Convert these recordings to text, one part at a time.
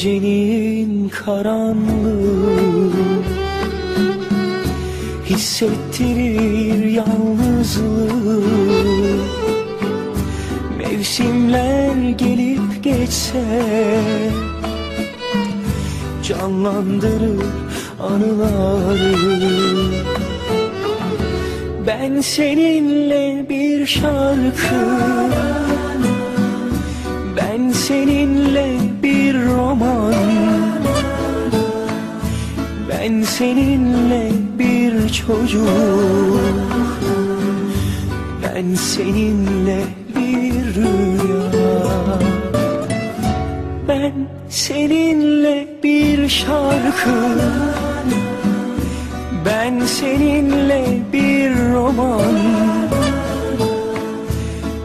Gecenin karanlığı. Hissettirir yalnızlığı. Mevsimler gelip geçse Canlandırır anıları. Ben seninle bir şarkı Ben seninle bir çocuk. Ben seninle bir rüya. Ben seninle bir şarkı. Ben seninle bir roman.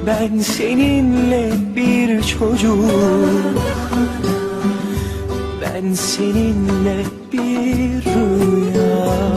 Ben seninle bir çocuk Ben seninle bir rüya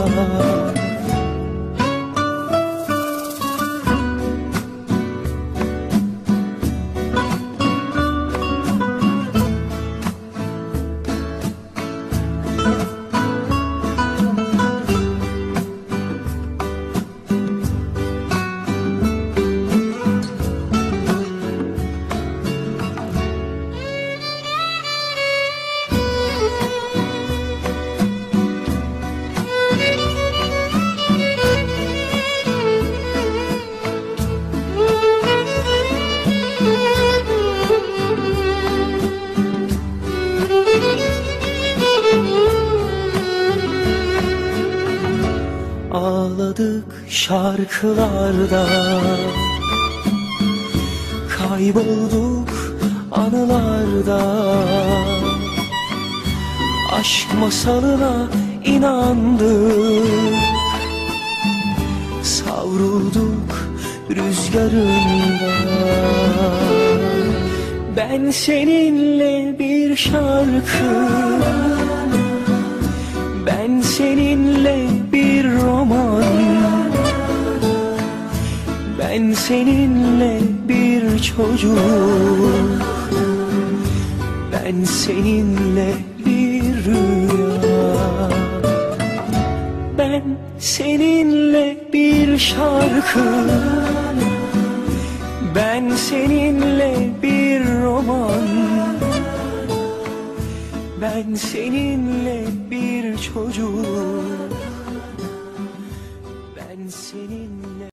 Ağladık şarkılarda. Kaybolduk anılarda. Aşk masalına inandık. Savrulduk rüzgarında Ben seninle bir şarkı ben. Seninle bir roman. Ben seninle bir çocuk. Ben seninle bir rüya. Ben seninle bir şarkı. Ben seninle ben seninle bir çocuk. Ben seninle